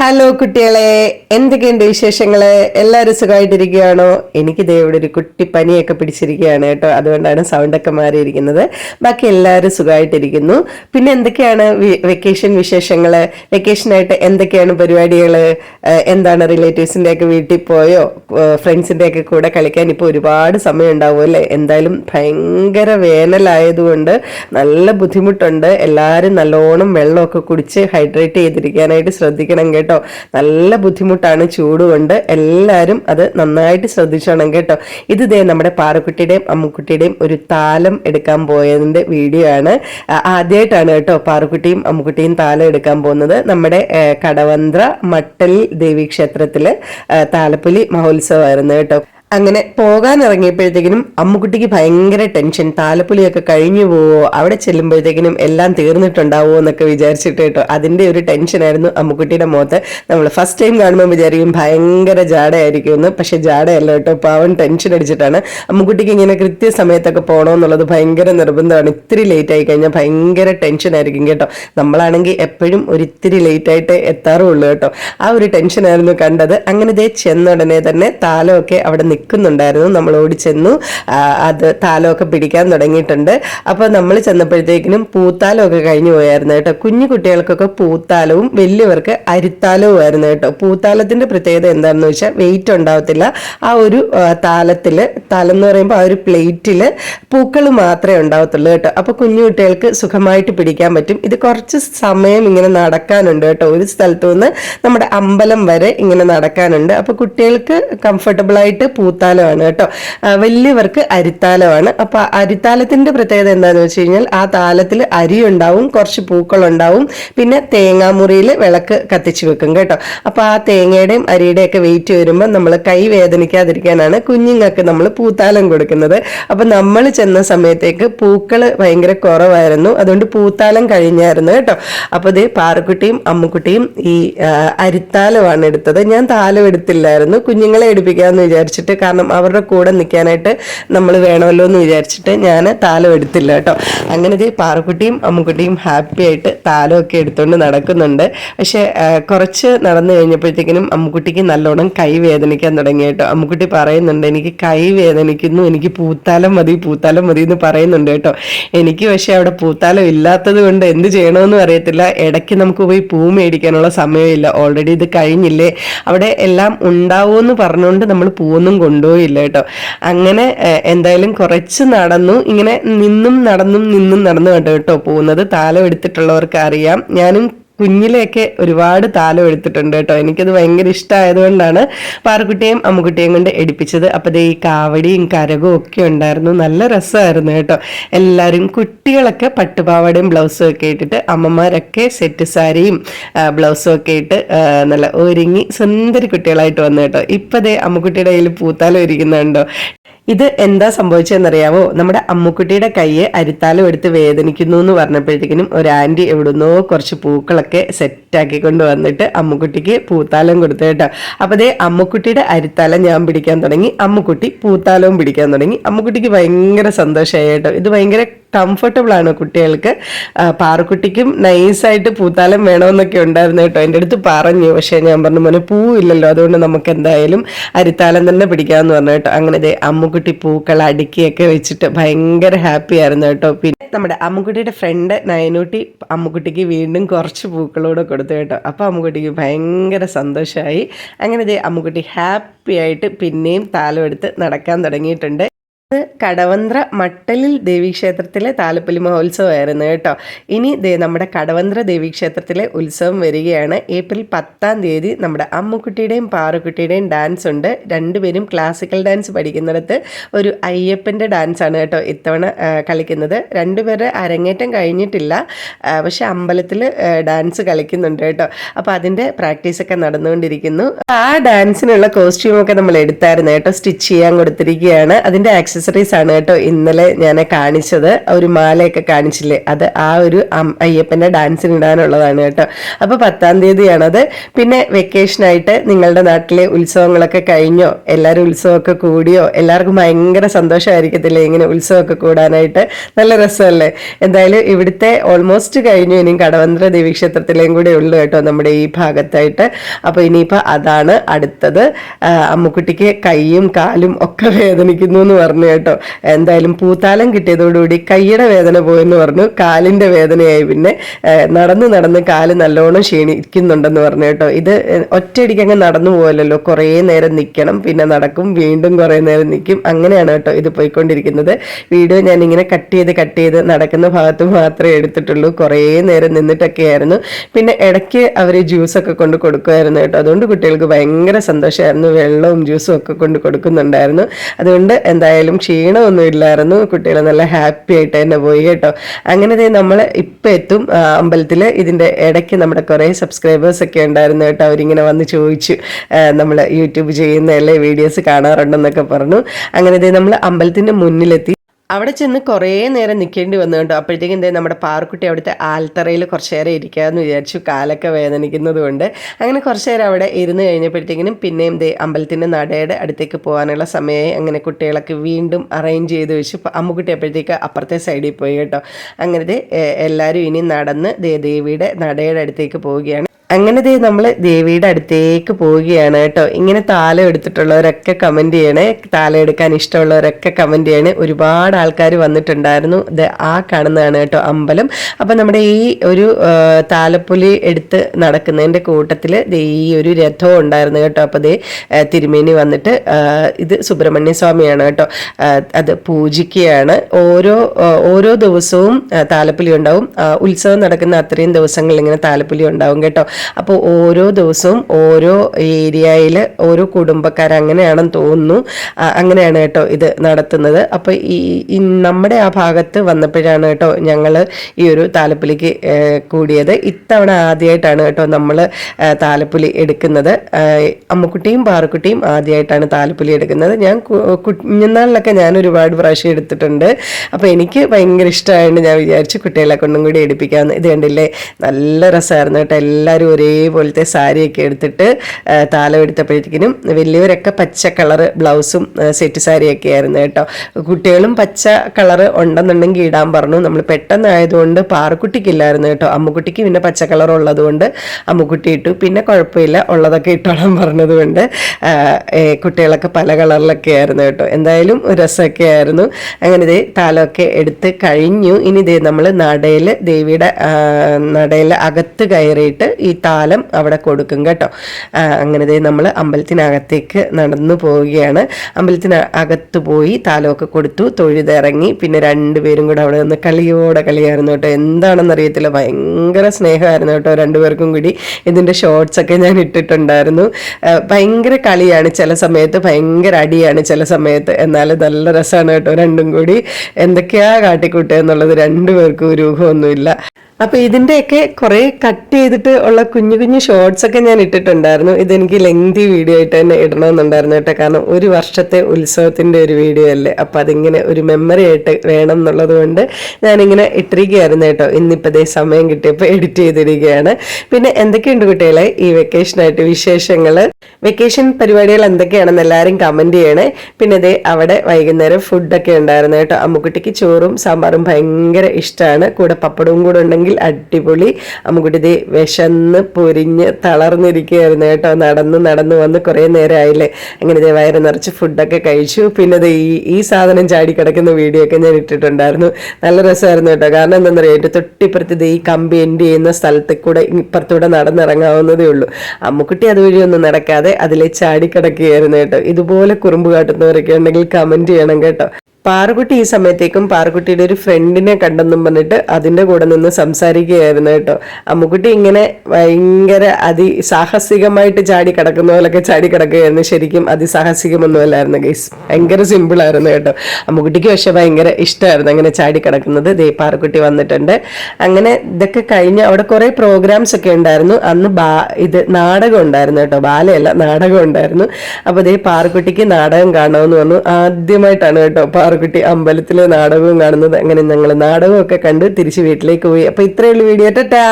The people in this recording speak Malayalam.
ഹലോ കുട്ടികളെ എന്തൊക്കെയുണ്ട് വിശേഷങ്ങൾ? എല്ലാവരും സുഖമായിട്ടിരിക്കുകയാണോ? എനിക്ക് ഇവിടെ ഒരു കുട്ടി പനിയൊക്കെ പിടിച്ചിരിക്കുകയാണ് കേട്ടോ. അതുകൊണ്ടാണ് സൗണ്ടൊക്കെ മാറിയിരിക്കുന്നത്. ബാക്കി എല്ലാവരും സുഖമായിട്ടിരിക്കുന്നു. പിന്നെ എന്തൊക്കെയാണ് വെക്കേഷൻ വിശേഷങ്ങൾ? വെക്കേഷനായിട്ട് എന്തൊക്കെയാണ് പരിപാടികൾ? എന്താണ് റിലേറ്റീവ്സിന്റെ ഒക്കെ വീട്ടിൽ പോയോ? ഫ്രണ്ട്സിന്റെ ഒക്കെ കൂടെ കളിക്കാൻ ഇപ്പോൾ ഒരുപാട് സമയം ഉണ്ടാവും അല്ലേ? എന്തായാലും ഭയങ്കര വേനലായതുകൊണ്ട് നല്ല ബുദ്ധിമുട്ടുണ്ട്. എല്ലാവരും നല്ലോണം വെള്ളമൊക്കെ കുടിച്ച് ഹൈഡ്രേറ്റ് ചെയ്തിരിക്കാനായിട്ട് ശ്രദ്ധിക്കണം കേട്ടോ. നല്ല ബുദ്ധിമുട്ടാണ് ചൂട് കൊണ്ട് എല്ലാവരും അത് നന്നായിട്ട് ശ്രദ്ധിച്ചോണം കേട്ടോ. ഇത് ദേ നമ്മുടെ പാറക്കുട്ടിയുടെയും അമ്മുക്കുട്ടിയുടെയും ഒരു താലം എടുക്കാൻ പോയതിന്റെ വീഡിയോ ആണ്. ആദ്യമായിട്ടാണ് കേട്ടോ പാറക്കുട്ടിയും അമ്മുക്കുട്ടിയും താലം എടുക്കാൻ പോകുന്നത്. നമ്മുടെ കടവന്ത്ര മട്ടൽ ദേവീക്ഷേത്രത്തിലെ താലപ്പൊലി മഹോത്സവമായിരുന്നു കേട്ടോ. അങ്ങനെ പോകാൻ ഇറങ്ങിയപ്പോഴത്തേക്കിനും അമ്മുക്കുട്ടിക്ക് ഭയങ്കര ടെൻഷൻ താലപ്പൊലിയൊക്കെ കഴിഞ്ഞു പോവോ? അവിടെ ചെല്ലുമ്പോഴത്തേക്കിനും എല്ലാം തീർന്നിട്ടുണ്ടാവോ എന്നൊക്കെ വിചാരിച്ചിട്ട് കേട്ടോ. അതിന്റെ ഒരു ടെൻഷനായിരുന്നു അമ്മുക്കുട്ടിയുടെ മുഖത്ത്. നമ്മൾ ഫസ്റ്റ് ടൈം കാണുമ്പോൾ വിചാരിക്കും ഭയങ്കര ജാടയായിരിക്കും എന്ന് പക്ഷെ ജാടയല്ല കേട്ടോ പാവൻ ടെൻഷൻ അടിച്ചിട്ടാണ്. അമ്മുക്കുട്ടിക്ക് ഇങ്ങനെ കൃത്യസമയത്തൊക്കെ പോകണമെന്നുള്ളത് ഭയങ്കര നിർബന്ധമാണ്. ഇത്തിരി ലേറ്റ് ആയി കഴിഞ്ഞാൽ ഭയങ്കര ടെൻഷൻ ആയിരിക്കും കേട്ടോ. നമ്മളാണെങ്കിൽ എപ്പോഴും ഒരു ഒരിത്തിരി ലേറ്റ് ആയിട്ട് എത്താറുള്ളൂ കേട്ടോ. ആ ഒരു ടെൻഷനായിരുന്നു കണ്ടത്. അങ്ങനെ ദേ ചെന്ന ഉടനെ തന്നെ താലമൊക്കെ അവിടെ നിൽക്കുന്നുണ്ടായിരുന്നു. നമ്മൾ ഓടി ചെന്നു അത് താലമൊക്കെ പിടിക്കാൻ തുടങ്ങിയിട്ടുണ്ട്. അപ്പോൾ നമ്മൾ ചെന്നപ്പോഴത്തേക്കിനും പൂത്താലമൊക്കെ കഴിഞ്ഞു പോയായിരുന്നു കേട്ടോ. കുഞ്ഞു കുട്ടികൾക്കൊക്കെ പൂത്താലവും വലിയവർക്ക് അരിത്താലവും ആയിരുന്നു കേട്ടോ. പൂത്താലത്തിന്റെ പ്രത്യേകത എന്താണെന്ന് വെച്ചാൽ വെയിറ്റ് ഉണ്ടാവത്തില്ല. ആ ഒരു താലത്തിൽ താലം എന്ന് പറയുമ്പോൾ ആ ഒരു പ്ലേറ്റിൽ പൂക്കൾ മാത്രമേ ഉണ്ടാവത്തുള്ളൂ കേട്ടോ. അപ്പോൾ കുഞ്ഞു കുട്ടികൾക്ക് സുഖമായിട്ട് പിടിക്കാൻ പറ്റും. ഇത് കുറച്ച് സമയം ഇങ്ങനെ നടക്കാനുണ്ട് കേട്ടോ. ഒരു സ്ഥലത്തു നിന്ന് നമ്മുടെ അമ്പലം വരെ ഇങ്ങനെ നടക്കാനുണ്ട്. അപ്പോൾ കുട്ടികൾക്ക് കംഫർട്ടബിൾ ആയിട്ട് പൂത്താലമാണ് കേട്ടോ. വലിയവർക്ക് അരിത്താലമാണ്. അപ്പോൾ അരിത്താലത്തിന്റെ പ്രത്യേകത എന്താണെന്ന് വെച്ച് കഴിഞ്ഞാൽ ആ താലത്തിൽ അരി ഉണ്ടാവും കുറച്ച് പൂക്കളുണ്ടാവും പിന്നെ തേങ്ങാമുറിയിൽ വിളക്ക് കത്തിച്ച് വെക്കും കേട്ടോ. അപ്പോൾ ആ തേങ്ങയുടെയും അരിയുടെ ഒക്കെ വെയിറ്റ് വരുമ്പോൾ നമ്മൾ കൈ വേദനിക്കാതിരിക്കാനാണ് കുഞ്ഞുങ്ങൾക്ക് നമ്മൾ പൂത്താലം കൊടുക്കുന്നത്. അപ്പോൾ നമ്മൾ ചെന്ന സമയത്തേക്ക് പൂക്കൾ ഭയങ്കര കുറവായിരുന്നു. അതുകൊണ്ട് പൂത്താലം കഴിഞ്ഞായിരുന്നു കേട്ടോ. അപ്പോൾ ദേ പാറക്കുട്ടിയും അമ്മുക്കുട്ടിയും ഈ അരിത്താലമാണ് എടുത്തത്. ഞാൻ താലം എടുത്തില്ലായിരുന്നു. കുഞ്ഞുങ്ങളെ എടുപ്പിക്കാമെന്ന് വിചാരിച്ചിട്ട് കാരണം അവരുടെ കൂടെ നിൽക്കാനായിട്ട് നമ്മൾ വേണമല്ലോ എന്ന് വിചാരിച്ചിട്ട് ഞാൻ താലം എടുത്തില്ല കേട്ടോ. അങ്ങനെ ദേ പാറക്കുട്ടിയും അമ്മുക്കുട്ടിയും ഹാപ്പി ആയിട്ട് താലമൊക്കെ എടുത്തുകൊണ്ട് നടക്കുന്നുണ്ട്. പക്ഷേ കുറച്ച് നടന്നു കഴിഞ്ഞപ്പോഴത്തേക്കിനും അമ്മുക്കുട്ടിക്ക് നല്ലോണം കൈ വേദനിക്കാൻ തുടങ്ങി കേട്ടോ. അമ്മുക്കുട്ടി പറയുന്നുണ്ട് എനിക്ക് കൈ വേദനിക്കുന്നു എനിക്ക് പൂത്താലം മതി പൂത്താലം മതി എന്ന് പറയുന്നുണ്ട് കേട്ടോ. എനിക്ക് പക്ഷേ അവിടെ പൂത്താലം ഇല്ലാത്തത് കൊണ്ട് എന്ത് ചെയ്യണമെന്ന് അറിയത്തില്ല. ഇടയ്ക്ക് നമുക്ക് പോയി പൂ മേടിക്കാനുള്ള സമയമില്ല. ഓൾറെഡി ഇത് കഴിഞ്ഞില്ലേ. അവിടെ എല്ലാം ഉണ്ടാവുമെന്ന് പറഞ്ഞുകൊണ്ട് നമ്മൾ പൂവൊന്നും കൊണ്ടുപോയില്ല കേട്ടോ. അങ്ങനെ എന്തായാലും കുറച്ച് നടന്നു. ഇങ്ങനെ നിന്നും നടന്നും നിന്നും നടന്നു കേട്ടോ പോകുന്നത്. താലം എടുത്തിട്ടുള്ളവർക്ക് അറിയാം ഞാനും കുഞ്ഞിലെയൊക്കെ ഒരുപാട് താലം എടുത്തിട്ടുണ്ട് കേട്ടോ. എനിക്കത് ഭയങ്കര ഇഷ്ടമായതുകൊണ്ടാണ് പാറക്കുട്ടിയെയും അമ്മുക്കുട്ടിയെയും കൊണ്ട് എടുപ്പിച്ചത്. അപ്പോൾ ദേ ഈ കാവടിയും കരകവും ഒക്കെ ഉണ്ടായിരുന്നു. നല്ല രസമായിരുന്നു കേട്ടോ. എല്ലാവരും കുട്ടികളൊക്കെ പട്ടുപാവാടയും ബ്ലൗസും ഒക്കെ ഇട്ടിട്ട് അമ്മമാരൊക്കെ സെറ്റ് സാരിയും ബ്ലൗസും ഒക്കെ ഇട്ട് നല്ല ഒരുങ്ങി സുന്ദരി കുട്ടികളായിട്ട് വന്നു കേട്ടോ. ഇപ്പതേ അമ്മുക്കുട്ടിയുടെ കയ്യിൽ പൂത്താലം ഇരിക്കുന്നുണ്ടോ ഇത് എന്താ സംഭവിച്ചതെന്നറിയാവോ? നമ്മുടെ അമ്മുക്കുട്ടിയുടെ കൈയെ അരിത്താലം എടുത്ത് വേദനിക്കുന്നു എന്ന് പറഞ്ഞപ്പോഴത്തേക്കിനും ഒരു ആന്റി എവിടുന്നോ കുറച്ച് പൂക്കളൊക്കെ സെറ്റാക്കി കൊണ്ട് വന്നിട്ട് അമ്മുക്കുട്ടിക്ക് പൂത്താലം കൊടുത്തു കേട്ടോ. അപ്പൊ അതേ അമ്മുക്കുട്ടിയുടെ അരിത്താലം ഞാൻ പിടിക്കാൻ തുടങ്ങി. അമ്മുക്കുട്ടി പൂത്താലവും പിടിക്കാൻ തുടങ്ങി. അമ്മുക്കുട്ടിക്ക് ഭയങ്കര സന്തോഷമായി കേട്ടോ. ഇത് ഭയങ്കര കംഫർട്ടബിൾ ആണ് കുട്ടികൾക്ക്. പാറക്കുട്ടിക്കും നൈസായിട്ട് പൂത്താലം വേണമെന്നൊക്കെ ഉണ്ടായിരുന്നു കേട്ടോ. എന്റെ അടുത്ത് പറഞ്ഞു പക്ഷേ ഞാൻ പറഞ്ഞു മോനെ പൂവില്ലല്ലോ അതുകൊണ്ട് നമുക്ക് എന്തായാലും അരിത്താലം തന്നെ പിടിക്കാമെന്ന് പറഞ്ഞു കേട്ടോ. അങ്ങനെ ഇതേ അമ്മുക്കുട്ടി പൂക്കൾ അടുക്കിയൊക്കെ വെച്ചിട്ട് ഭയങ്കര ഹാപ്പി ആയിരുന്നു കേട്ടോ. പിന്നെ നമ്മുടെ അമ്മുക്കുട്ടിയുടെ ഫ്രണ്ട് നയനൂട്ടി അമ്മുക്കുട്ടിക്ക് വീണ്ടും കുറച്ച് പൂക്കളൂടെ കൊടുത്തു കേട്ടോ. അപ്പോൾ അമ്മുക്കുട്ടിക്ക് ഭയങ്കര സന്തോഷമായി അങ്ങനെ ഇതേ അമ്മുക്കുട്ടി ഹാപ്പി ആയിട്ട് പിന്നെയും താലം എടുത്ത് നടക്കാൻ തുടങ്ങിയിട്ടുണ്ട്. കടവന്ത്ര മട്ടലിൽ ദേവീക്ഷേത്രത്തിലെ താലപ്പൊലി മഹോത്സവമായിരുന്നു കേട്ടോ. ഇനി ദേ നമ്മുടെ കടവന്ത്ര ദേവീക്ഷേത്രത്തിലെ ഉത്സവം വരികയാണ്. ഏപ്രിൽ പത്താം തീയതി നമ്മുടെ അമ്മുക്കുട്ടിയുടെയും പാറുക്കുട്ടിയുടെയും ഡാൻസ് ഉണ്ട്. രണ്ടുപേരും ക്ലാസിക്കൽ ഡാൻസ് പഠിക്കുന്നിടത്ത് ഒരു അയ്യപ്പന്റെ ഡാൻസ് ആണ് കേട്ടോ ഇത്തവണ കളിക്കുന്നത്. രണ്ടുപേരുടെ അരങ്ങേറ്റം കഴിഞ്ഞിട്ടില്ല. പക്ഷേ അമ്പലത്തിൽ ഡാൻസ് കളിക്കുന്നുണ്ട് കേട്ടോ. അപ്പോൾ അതിന്റെ പ്രാക്ടീസൊക്കെ നടന്നുകൊണ്ടിരിക്കുന്നു. ആ ഡാൻസിനുള്ള കോസ്റ്റ്യൂമൊക്കെ നമ്മൾ എടുത്തായിരുന്നു കേട്ടോ. സ്റ്റിച്ച് ചെയ്യാൻ കൊടുത്തിരിക്കുകയാണ്. അതിന്റെ ആക്സസറി ആക്സസറീസ് ആണ് കേട്ടോ ഇന്നലെ ഞാൻ കാണിച്ചത്. ഒരു മാലയൊക്കെ കാണിച്ചില്ലേ? അത് ആ ഒരു അയ്യപ്പന്റെ ഡാൻസിന് ഇടാനുള്ളതാണ് കേട്ടോ. അപ്പൊ പത്താം തീയതിയാണത്. പിന്നെ വെക്കേഷനായിട്ട് നിങ്ങളുടെ നാട്ടിലെ ഉത്സവങ്ങളൊക്കെ കഴിഞ്ഞോ? എല്ലാവരും ഉത്സവമൊക്കെ കൂടിയോ? എല്ലാവർക്കും ഭയങ്കര സന്തോഷമായിരിക്കത്തില്ലേ ഇങ്ങനെ ഉത്സവമൊക്കെ കൂടാനായിട്ട്? നല്ല രസമല്ലേ? എന്തായാലും ഇവിടുത്തെ ഓൾമോസ്റ്റ് കഴിഞ്ഞു. ഇനിയും കടവന്ത്ര ദേവീക്ഷേത്രത്തിലേയും കൂടെ ഉള്ളു കേട്ടോ നമ്മുടെ ഈ ഭാഗത്തായിട്ട്. അപ്പൊ ഇനിയിപ്പോ അതാണ് അടുത്തത്. അമ്മുക്കുട്ടിക്ക് കൈയും കാലും ഒക്കെ വേദനിക്കുന്നു എന്ന് പറഞ്ഞു കേട്ടോ. എന്തായാലും പൂത്താലം കിട്ടിയതോടുകൂടി കൈയുടെ വേദന പോയെന്ന് പറഞ്ഞു. കാലിന്റെ വേദനയായി പിന്നെ നടന്ന് നടന്ന് കാൽ നല്ലോണം ക്ഷീണിക്കുന്നുണ്ടെന്ന് പറഞ്ഞു കേട്ടോ. ഇത് ഒറ്റയടിക്ക് അങ്ങ് നടന്നു പോകലല്ലോ കുറേ നേരം നിൽക്കണം പിന്നെ നടക്കും വീണ്ടും കുറേ നേരം നിൽക്കും അങ്ങനെയാണ് കേട്ടോ ഇത് പോയിക്കൊണ്ടിരിക്കുന്നത്. വീഡിയോ ഞാൻ ഇങ്ങനെ കട്ട് ചെയ്ത് കട്ട് ചെയ്ത് നടക്കുന്ന ഭാഗത്ത് മാത്രമേ എടുത്തിട്ടുള്ളൂ. കുറേ നേരം നിന്നിട്ടൊക്കെ ആയിരുന്നു പിന്നെ ഇടയ്ക്ക് അവർ ജ്യൂസൊക്കെ കൊണ്ട് കൊടുക്കുമായിരുന്നു കേട്ടോ. അതുകൊണ്ട് കുട്ടികൾക്ക് ഭയങ്കര സന്തോഷമായിരുന്നു. വെള്ളവും ജ്യൂസും ഒക്കെ കൊണ്ട് കൊടുക്കുന്നുണ്ടായിരുന്നു. അതുകൊണ്ട് എന്തായാലും ക്ഷീണമൊന്നും ഇല്ലായിരുന്നു. കുട്ടികൾ നല്ല ഹാപ്പി ആയിട്ട് തന്നെ പോയി കേട്ടോ. അങ്ങനെ നമ്മൾ ഇപ്പം എത്തും. അമ്പലത്തിൽ ഇതിന്റെ ഇടയ്ക്ക് നമ്മുടെ കുറേ സബ്സ്ക്രൈബേഴ്സ് ഒക്കെ ഉണ്ടായിരുന്നു കേട്ടോ. അവരിങ്ങനെ വന്ന് ചോദിച്ചു നമ്മൾ യൂട്യൂബ് ചെയ്യുന്ന എല്ലാ വീഡിയോസ് കാണാറുണ്ടെന്നൊക്കെ പറഞ്ഞു. അങ്ങനെ നമ്മൾ അമ്പലത്തിന്റെ മുന്നിലെത്തി. അവിടെ ചെന്ന് കുറേ നേരം നിൽക്കേണ്ടി വന്നു കേട്ടോ. അപ്പോഴത്തേക്കും എന്തേ നമ്മുടെ പാറക്കുട്ടി അവിടുത്തെ ആൽത്തറയിൽ കുറച്ച് നേരം ഇരിക്കാമെന്ന് വിചാരിച്ചു കാലൊക്കെ വേദനിക്കുന്നത് കൊണ്ട്. അങ്ങനെ കുറച്ച് നേരം അവിടെ ഇരുന്ന് കഴിഞ്ഞപ്പോഴത്തേക്കിനും പിന്നെയും ദേ അമ്പലത്തിന്റെ നടയുടെ അടുത്തേക്ക് പോകാനുള്ള സമയമായി. അങ്ങനെ കുട്ടികളൊക്കെ വീണ്ടും അറേഞ്ച് ചെയ്ത് വെച്ച് അമ്മുക്കുട്ടി അപ്പോഴത്തേക്ക് അപ്പുറത്തെ സൈഡിൽ പോയി കേട്ടോ. അങ്ങനെ എല്ലാവരും ഇനി നടന്ന് ദേ ദേവിയുടെ നടയുടെ അടുത്തേക്ക് പോവുകയാണ്. അങ്ങനെ ദേ നമ്മൾ ദേവിയുടെ അടുത്തേക്ക് പോവുകയാണ് കേട്ടോ. ഇങ്ങനെ താലം എടുത്തിട്ടുള്ളവരൊക്കെ കമന്റ് ചെയ്യണേ. താലം എടുക്കാൻ ഇഷ്ടമുള്ളവരൊക്കെ കമന്റ് ചെയ്യണേ. ഒരുപാട് ആൾക്കാർ വന്നിട്ടുണ്ടായിരുന്നു. ഇത് ആ കാണുന്നതാണ് കേട്ടോ അമ്പലം. അപ്പം നമ്മുടെ ഈ ഒരു താലപ്പൊലി എടുത്ത് നടക്കുന്നതിന്റെ കൂട്ടത്തിൽ ഈ ഒരു രഥം ഉണ്ടായിരുന്നു കേട്ടോ. അപ്പോൾ ദേ തിരുമേനി വന്നിട്ട് ഇത് സുബ്രഹ്മണ്യ സ്വാമിയാണ് കേട്ടോ. അത് പൂജിക്കുകയാണ്. ഓരോ ഓരോ ദിവസവും താലപ്പൊലി ഉണ്ടാവും. ഉത്സവം നടക്കുന്ന അത്രയും ദിവസങ്ങളിൽ ഇങ്ങനെ താലപ്പൊലി ഉണ്ടാവും കേട്ടോ. അപ്പോൾ ഓരോ ദിവസവും ഓരോ ഏരിയയിൽ ഓരോ കുടുംബക്കാർ അങ്ങനെയാണെന്ന് തോന്നുന്നു. അങ്ങനെയാണ് കേട്ടോ ഇത് നടത്തുന്നത്. അപ്പോൾ ഈ നമ്മുടെ ആ ഭാഗത്ത് വന്നപ്പോഴാണ് കേട്ടോ ഞങ്ങൾ ഈ ഒരു താലപ്പൊലിക്ക് കൂടിയത്. ഇത്തവണ ആദ്യമായിട്ടാണ് കേട്ടോ നമ്മൾ താലപ്പൊലി എടുക്കുന്നത്. അമ്മക്കുട്ടിയും പാറക്കുട്ടിയും ആദ്യമായിട്ടാണ് താലപ്പൊലി എടുക്കുന്നത്. ഞാൻ കുഞ്ഞുനാളിലൊക്കെ ഞാൻ ഒരുപാട് പ്രാവശ്യം എടുത്തിട്ടുണ്ട്. അപ്പോൾ എനിക്ക് ഭയങ്കര ഇഷ്ടമായതുകൊണ്ട് ഞാൻ വിചാരിച്ചു കുട്ടികളെ കൊണ്ടും കൂടി എടുപ്പിക്കാമെന്ന് ഇത് കണ്ടില്ലേ? നല്ല രസമായിരുന്നു കേട്ടോ. എല്ലാവരും ഒരേപോലത്തെ സാരിയൊക്കെ എടുത്തിട്ട് താലമെടുത്തപ്പോഴത്തേക്കിനും വലിയവരൊക്കെ പച്ച കളർ ബ്ലൗസും സെറ്റ് സാരിയൊക്കെ ആയിരുന്നു കേട്ടോ. കുട്ടികളും പച്ച കളർ ഉണ്ടെന്നുണ്ടെങ്കിൽ ഇടാൻ പറഞ്ഞു. നമ്മൾ പെട്ടെന്നായതുകൊണ്ട് പാറക്കുട്ടിക്കില്ലായിരുന്നു കേട്ടോ. അമ്മുക്കുട്ടിക്ക് പിന്നെ പച്ച കളർ ഉള്ളതുകൊണ്ട് അമ്മുക്കുട്ടി ഇട്ടു. പിന്നെ കുഴപ്പമില്ല ഉള്ളതൊക്കെ ഇട്ടോളാൻ പറഞ്ഞതുകൊണ്ട് കുട്ടികളൊക്കെ പല കളറിലൊക്കെ ആയിരുന്നു കേട്ടോ. എന്തായാലും രസമൊക്കെ ആയിരുന്നു. അങ്ങനെ ഇതേ താലമൊക്കെ എടുത്ത് കഴിഞ്ഞു. ഇനി ഇതേ നമ്മൾ നടയിൽ ദേവിയുടെ നടയിൽ അകത്ത് കയറിയിട്ട് ഈ താലം അവിടെ കൊടുക്കും കേട്ടോ. അങ്ങനെ നമ്മൾ അമ്പലത്തിനകത്തേക്ക് നടന്നു പോവുകയാണ്. അമ്പലത്തിന് അകത്ത് പോയി താലമൊക്കെ കൊടുത്തു തൊഴുതിറങ്ങി പിന്നെ രണ്ടുപേരും കൂടെ അവിടെ നിന്ന് കളിയോടെ കളിയായിരുന്നു കേട്ടോ. എന്താണെന്ന് അറിയത്തില്ല. ഭയങ്കര സ്നേഹമായിരുന്നു കേട്ടോ രണ്ടുപേർക്കും കൂടി. ഇതിന്റെ ഷോർട്സൊക്കെ ഞാൻ ഇട്ടിട്ടുണ്ടായിരുന്നു. ഭയങ്കര കളിയാണ് ചില സമയത്ത്. ഭയങ്കര അടിയാണ് ചില സമയത്ത്. എന്നാൽ നല്ല രസമാണ് കേട്ടോ രണ്ടും കൂടി. എന്തൊക്കെയാ കാട്ടിക്കൂട്ടുക എന്നുള്ളത് രണ്ടുപേർക്കും ഒരു ഊഹമൊന്നുമില്ല. അപ്പൊ ഇതിന്റെയൊക്കെ കുറെ കട്ട് ചെയ്തിട്ട് ഉള്ള കുഞ്ഞു കുഞ്ഞു ഷോർട്സ് ഒക്കെ ഞാൻ ഇട്ടിട്ടുണ്ടായിരുന്നു. ഇതെനിക്ക് ലെങ്തി വീഡിയോ ആയിട്ട് തന്നെ ഇടണമെന്നുണ്ടായിരുന്നു കേട്ടോ. കാരണം ഒരു വർഷത്തെ ഉത്സവത്തിന്റെ ഒരു വീഡിയോ അല്ലേ? അപ്പൊ അതിങ്ങനെ ഒരു മെമ്മറി ആയിട്ട് വേണം എന്നുള്ളത് കൊണ്ട് ഞാനിങ്ങനെ ഇട്ടിരിക്കുകയായിരുന്നു കേട്ടോ. ഇന്നിപ്പോ ദേ സമയം കിട്ടിയപ്പോൾ എഡിറ്റ് ചെയ്തിരിക്കുകയാണ്. പിന്നെ എന്തൊക്കെയുണ്ട് കുട്ടികളെ ഈ വെക്കേഷനായിട്ട് വിശേഷങ്ങൾ വെക്കേഷൻ പരിപാടികൾ എന്തൊക്കെയാണെന്ന് എല്ലാവരും കമന്റ് ചെയ്യണേ. പിന്നെ ദേ അവിടെ വൈകുന്നേരം ഫുഡൊക്കെ ഉണ്ടായിരുന്നു കേട്ടോ. അമ്മുക്കുട്ടിക്ക് ചോറും സാമ്പാറും ഭയങ്കര ഇഷ്ടമാണ് കൂടെ പപ്പടവും കൂടെ ഉണ്ടെങ്കിൽ അടിപൊളി. അമ്മുക്കുട്ടി ദേ വിശന്ന് പൊരിഞ്ഞ് തളർന്നിരിക്കുകയായിരുന്നു കേട്ടോ. നടന്ന് നടന്ന് വന്ന് കുറേ നേരമായില്ലേ അങ്ങനെ ദേ വയറ് നിറച്ച് ഫുഡൊക്കെ കഴിച്ചു. പിന്നെ ദേ ഈ ഈ സാധനം ചാടി കിടക്കുന്ന വീഡിയോ ഒക്കെ ഞാൻ ഇട്ടിട്ടുണ്ടായിരുന്നു. നല്ല രസമായിരുന്നു കേട്ടോ. കാരണം എന്താണെന്ന് പറയുക ഏറ്റവും തൊട്ടിപ്പുറത്ത് ദേ ഈ കമ്പി എൻഡ് ചെയ്യുന്ന സ്ഥലത്ത് കൂടെ ഇപ്പുറത്തൂടെ നടന്നിറങ്ങാവുന്നതേ ഉള്ളൂ. അമ്മുക്കുട്ടി അതുവഴി ഒന്നും നടക്കാതെ അതിലെ ചാടി കിടക്കുകയായിരുന്നു കേട്ടോ. ഇതുപോലെ കുറുമ്പ് കാട്ടുന്നവരൊക്കെ ഉണ്ടെങ്കിൽ കമന്റ് ചെയ്യണം കേട്ടോ. പാറുകുട്ടി ഈ സമയത്തേക്കും പാറുകുട്ടിയുടെ ഒരു ഫ്രണ്ടിനെ കണ്ടെന്നും പറഞ്ഞിട്ട് അതിന്റെ കൂടെ നിന്ന് സംസാരിക്കുകയായിരുന്നു കേട്ടോ. അമ്മുക്കുട്ടി ഇങ്ങനെ ഭയങ്കര അതി സാഹസികമായിട്ട് ചാടി കിടക്കുന്ന പോലൊക്കെ ചാടി കിടക്കുകയായിരുന്നു. ശരിക്കും അതിസാഹസികമൊന്നുമല്ലായിരുന്നു ഗൈസ് ഭയങ്കര സിമ്പിളായിരുന്നു കേട്ടോ. അമ്മുക്കുട്ടിക്ക് പക്ഷെ ഭയങ്കര ഇഷ്ടമായിരുന്നു അങ്ങനെ ചാടി കിടക്കുന്നത്. ദേ പാറുക്കുട്ടി വന്നിട്ടുണ്ട്. അങ്ങനെ ഇതൊക്കെ കഴിഞ്ഞ് അവിടെ കുറേ പ്രോഗ്രാംസ് ഒക്കെ ഉണ്ടായിരുന്നു. അന്ന് ബാ ഇത് നാടകം ഉണ്ടായിരുന്നു കേട്ടോ. ബാലയല്ല നാടകം ഉണ്ടായിരുന്നു. അപ്പോൾ ദേ പാറുക്കുട്ടിക്ക് നാടകം കാണണമെന്ന് പറഞ്ഞു. ആദ്യമായിട്ടാണ് കേട്ടോ പാറക്കുട്ടി അമ്പലത്തിലെ നാടകവും കാണുന്നത് അങ്ങനെ ഞങ്ങൾ നാടകമൊക്കെ കണ്ട് തിരിച്ച് വീട്ടിലേക്ക് പോയി. അപ്പൊ ഇത്രയുള്ള വീഡിയോ. ടാ